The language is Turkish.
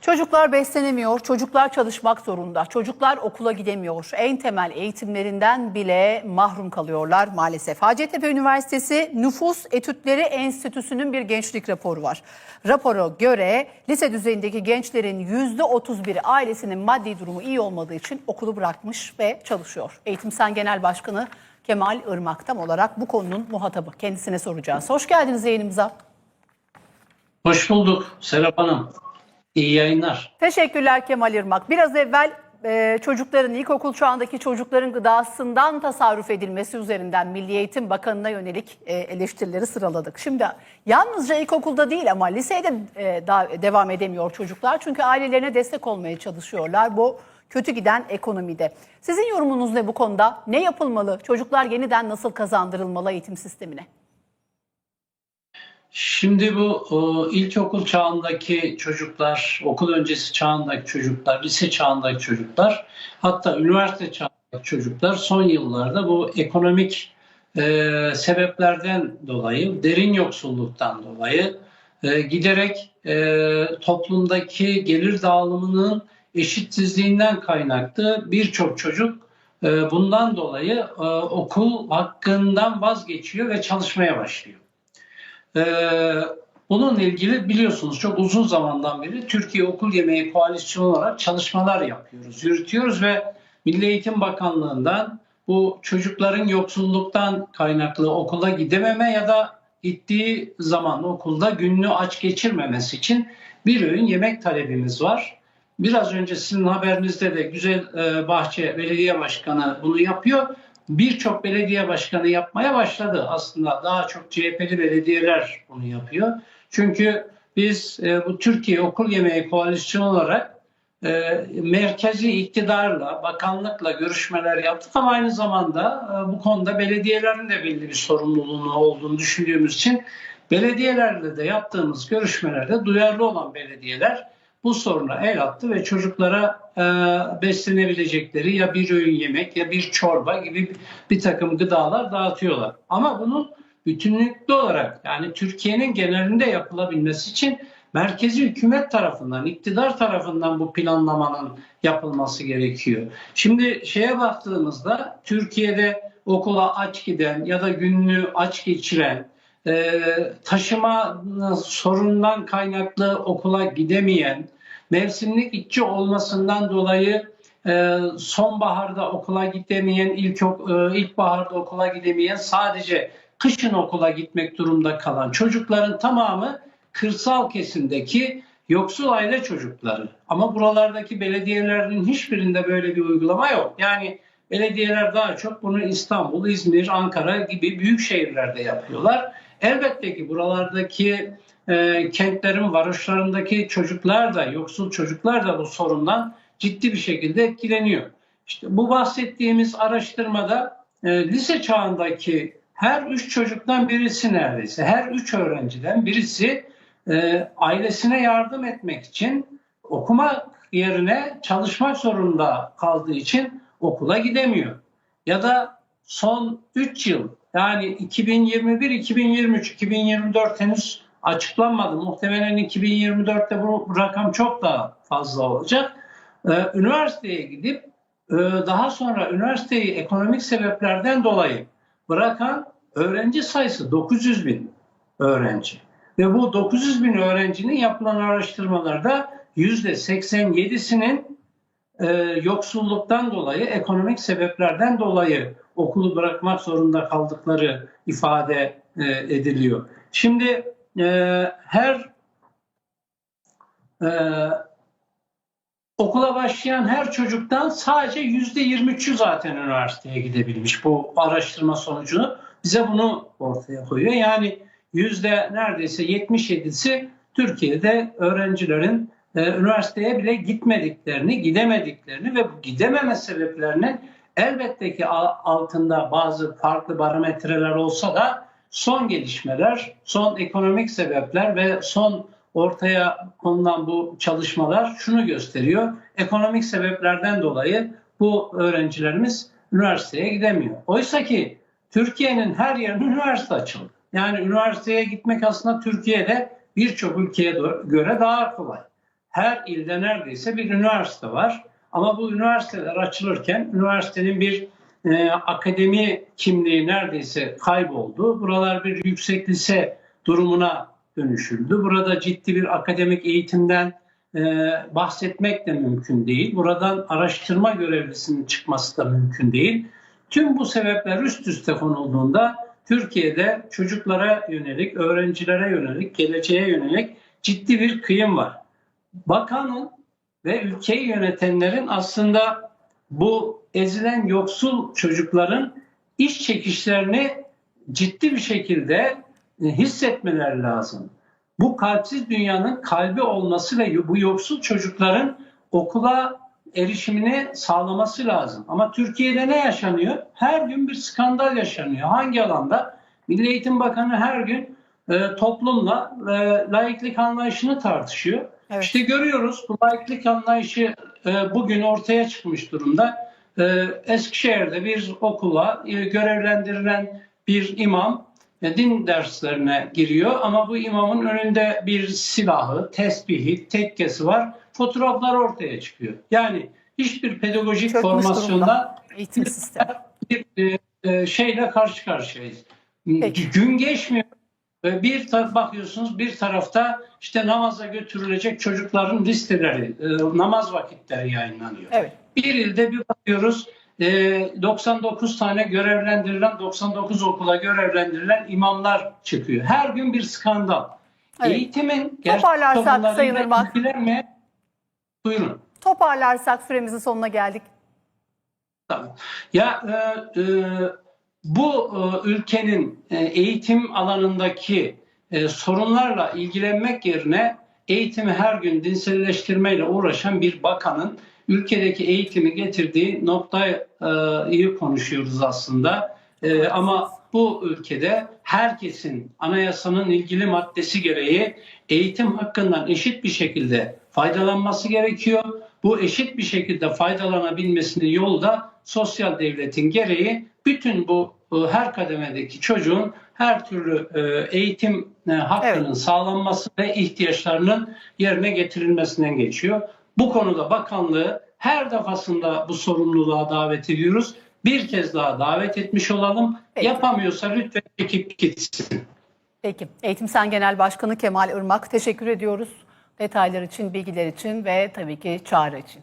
Çocuklar beslenemiyor, çocuklar çalışmak zorunda, çocuklar okula gidemiyor. En temel eğitimlerinden bile mahrum kalıyorlar maalesef. Hacettepe Üniversitesi Nüfus Etütleri Enstitüsü'nün bir gençlik raporu var. Rapora göre lise düzeyindeki gençlerin %31'i ailesinin maddi durumu iyi olmadığı için okulu bırakmış ve çalışıyor. Eğitim Sen Genel Başkanı Kemal Irmak'tan olarak bu konunun muhatabı. Kendisine soracağız. Hoş geldiniz yayınımıza. Hoş bulduk Serap Hanım. İyi yayınlar. Teşekkürler Kemal Irmak. Biraz evvel e, çocukların, ilkokul çağındaki çocukların gıdasından tasarruf edilmesi üzerinden Milli Eğitim Bakanı'na yönelik e, eleştirileri sıraladık. Şimdi yalnızca ilkokulda değil ama lisede e, da, devam edemiyor çocuklar. Çünkü ailelerine destek olmaya çalışıyorlar bu kötü giden ekonomide. Sizin yorumunuz ne bu konuda? Ne yapılmalı? Çocuklar yeniden nasıl kazandırılmalı eğitim sistemine? Şimdi bu o, ilkokul çağındaki çocuklar, okul öncesi çağındaki çocuklar, lise çağındaki çocuklar, hatta üniversite çağındaki çocuklar son yıllarda bu ekonomik e, sebeplerden dolayı, derin yoksulluktan dolayı e, giderek e, toplumdaki gelir dağılımının eşitsizliğinden kaynaklı birçok çocuk e, bundan dolayı e, okul hakkından vazgeçiyor ve çalışmaya başlıyor. Ee, bununla ilgili biliyorsunuz çok uzun zamandan beri Türkiye Okul Yemeği Koalisyonu olarak çalışmalar yapıyoruz, yürütüyoruz ve Milli Eğitim Bakanlığı'ndan bu çocukların yoksulluktan kaynaklı okula gidememe ya da gittiği zaman okulda gününü aç geçirmemesi için bir öğün yemek talebimiz var. Biraz önce sizin haberinizde de Güzel e, Bahçe Belediye Başkanı bunu yapıyor birçok belediye başkanı yapmaya başladı. Aslında daha çok CHP'li belediyeler bunu yapıyor. Çünkü biz e, bu Türkiye Okul Yemeği Koalisyonu olarak e, merkezi iktidarla, bakanlıkla görüşmeler yaptık ama aynı zamanda e, bu konuda belediyelerin de belli bir sorumluluğunu olduğunu düşündüğümüz için belediyelerle de yaptığımız görüşmelerde duyarlı olan belediyeler bu soruna el attı ve çocuklara e, beslenebilecekleri ya bir öğün yemek ya bir çorba gibi bir takım gıdalar dağıtıyorlar. Ama bunun bütünlüklü olarak yani Türkiye'nin genelinde yapılabilmesi için merkezi hükümet tarafından, iktidar tarafından bu planlamanın yapılması gerekiyor. Şimdi şeye baktığımızda Türkiye'de okula aç giden ya da günlüğü aç geçiren e, taşıma sorundan kaynaklı okula gidemeyen, mevsimlik işçi olmasından dolayı e, sonbaharda okula gidemeyen, ilk e, ilkbaharda okula gidemeyen, sadece kışın okula gitmek durumda kalan çocukların tamamı kırsal kesimdeki yoksul aile çocukları. Ama buralardaki belediyelerin hiçbirinde böyle bir uygulama yok. Yani belediyeler daha çok bunu İstanbul, İzmir, Ankara gibi büyük şehirlerde yapıyorlar. Elbette ki buralardaki e, kentlerin varoşlarındaki çocuklar da, yoksul çocuklar da bu sorundan ciddi bir şekilde etkileniyor. İşte bu bahsettiğimiz araştırmada e, lise çağındaki her üç çocuktan birisi neredeyse, her üç öğrenciden birisi e, ailesine yardım etmek için okumak yerine çalışmak zorunda kaldığı için okula gidemiyor. Ya da son 3 yıl yani 2021, 2023, 2024 henüz açıklanmadı. Muhtemelen 2024'te bu rakam çok daha fazla olacak. Ee, üniversiteye gidip e, daha sonra üniversiteyi ekonomik sebeplerden dolayı bırakan öğrenci sayısı 900 bin öğrenci. Ve bu 900 bin öğrencinin yapılan araştırmalarda %87'sinin e, yoksulluktan dolayı, ekonomik sebeplerden dolayı okulu bırakmak zorunda kaldıkları ifade e, ediliyor. Şimdi e, her e, okula başlayan her çocuktan sadece yüzde 23'ü zaten üniversiteye gidebilmiş. Bu araştırma sonucunu bize bunu ortaya koyuyor. Yani yüzde neredeyse 77'si Türkiye'de öğrencilerin e, üniversiteye bile gitmediklerini, gidemediklerini ve bu gidememe sebeplerinin elbette ki altında bazı farklı barometreler olsa da son gelişmeler, son ekonomik sebepler ve son ortaya konulan bu çalışmalar şunu gösteriyor. Ekonomik sebeplerden dolayı bu öğrencilerimiz üniversiteye gidemiyor. Oysa ki Türkiye'nin her yerine üniversite açıldı. Yani üniversiteye gitmek aslında Türkiye'de birçok ülkeye göre daha kolay. her ilde neredeyse bir üniversite var. Ama bu üniversiteler açılırken üniversitenin bir e, akademi kimliği neredeyse kayboldu. Buralar bir yüksek lise durumuna dönüşüldü. Burada ciddi bir akademik eğitimden e, bahsetmek de mümkün değil. Buradan araştırma görevlisinin çıkması da mümkün değil. Tüm bu sebepler üst üste konulduğunda Türkiye'de çocuklara yönelik, öğrencilere yönelik, geleceğe yönelik ciddi bir kıyım var. Bakanın ve ülkeyi yönetenlerin aslında bu ezilen yoksul çocukların iş çekişlerini ciddi bir şekilde e, hissetmeleri lazım. Bu kalpsiz dünyanın kalbi olması ve bu yoksul çocukların okula erişimini sağlaması lazım. Ama Türkiye'de ne yaşanıyor? Her gün bir skandal yaşanıyor. Hangi alanda? Milli Eğitim Bakanı her gün e, toplumla e, laiklik anlayışını tartışıyor. Evet. İşte görüyoruz bu laiklik anlayışı e, bugün ortaya çıkmış durumda. E, Eskişehir'de bir okula e, görevlendirilen bir imam e, din derslerine giriyor ama bu imamın önünde bir silahı, tesbihi, tekkesi var. Fotoğraflar ortaya çıkıyor. Yani hiçbir pedagojik Çökmüş formasyonda eğitim sistemi. bir e, e, şeyle karşı karşıyayız. Peki. Gün geçmiyor. Ve bir bakıyorsunuz bir tarafta işte namaza götürülecek çocukların listeleri, e, namaz vakitleri yayınlanıyor. Evet. Bir ilde bir bakıyoruz e, 99 tane görevlendirilen, 99 okula görevlendirilen imamlar çıkıyor. Her gün bir skandal. Evet. Eğitimin Toparlarsak Sayın Irmak. ilgilenmeyen- Buyurun. Toparlarsak süremizin sonuna geldik. Tamam. Ya e, e, bu e, ülkenin e, eğitim alanındaki e, sorunlarla ilgilenmek yerine eğitimi her gün dinselleştirmeyle uğraşan bir bakanın ülkedeki eğitimi getirdiği noktayı konuşuyoruz aslında. Ama bu ülkede herkesin anayasanın ilgili maddesi gereği eğitim hakkından eşit bir şekilde faydalanması gerekiyor. Bu eşit bir şekilde faydalanabilmesinin yolu da sosyal devletin gereği bütün bu her kademedeki çocuğun her türlü e, eğitim e, hakkının Evet. sağlanması ve ihtiyaçlarının yerine getirilmesinden geçiyor. Bu konuda bakanlığı her defasında bu sorumluluğa davet ediyoruz. Bir kez daha davet etmiş olalım. Peki. Yapamıyorsa lütfen çekip gitsin. Peki. Eğitim Sen Genel Başkanı Kemal Irmak teşekkür ediyoruz. Detaylar için, bilgiler için ve tabii ki çağrı için.